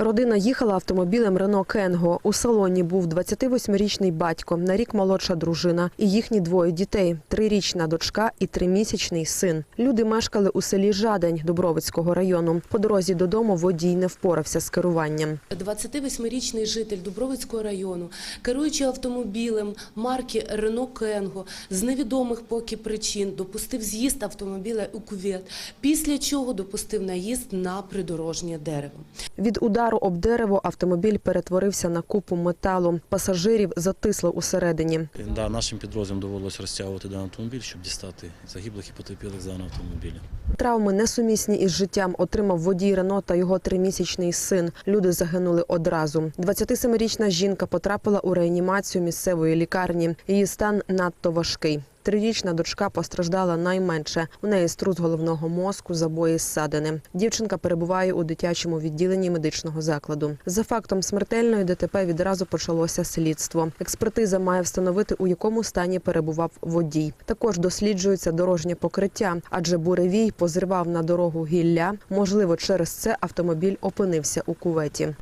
Родина їхала автомобілем Рено Кенго. У салоні був 28-річний батько, на рік молодша дружина і їхні двоє дітей – трирічна дочка і тримісячний син. Люди мешкали у селі Жадень Дубровицького району. По дорозі додому водій не впорався з керуванням. 28-річний житель Дубровицького району, керуючи автомобілем марки Рено Кенго, з невідомих поки причин допустив з'їзд автомобіля у кювет, після чого допустив наїзд на придорожнє дерево. Від удару об дерево автомобіль перетворився на купу металу. Пасажирів затисло усередині. Да, нашим підрозділам довелося розтягувати даний автомобіль, щоб дістати загиблих і потерпілих з даного автомобіля. Травми несумісні із життям отримав водій Рено та його тримісячний син. Люди загинули одразу. 27-річна жінка потрапила у реанімацію місцевої лікарні. Її стан надто важкий. Трирічна дочка постраждала найменше. У неї струс головного мозку, забої зсадини. Дівчинка перебуває у дитячому відділенні медичного закладу. За фактом смертельної ДТП відразу почалося слідство. Експертиза має встановити, у якому стані перебував водій. Також досліджується дорожнє покриття, адже буревій позривав на дорогу гілля. Можливо, через це автомобіль опинився у куветі.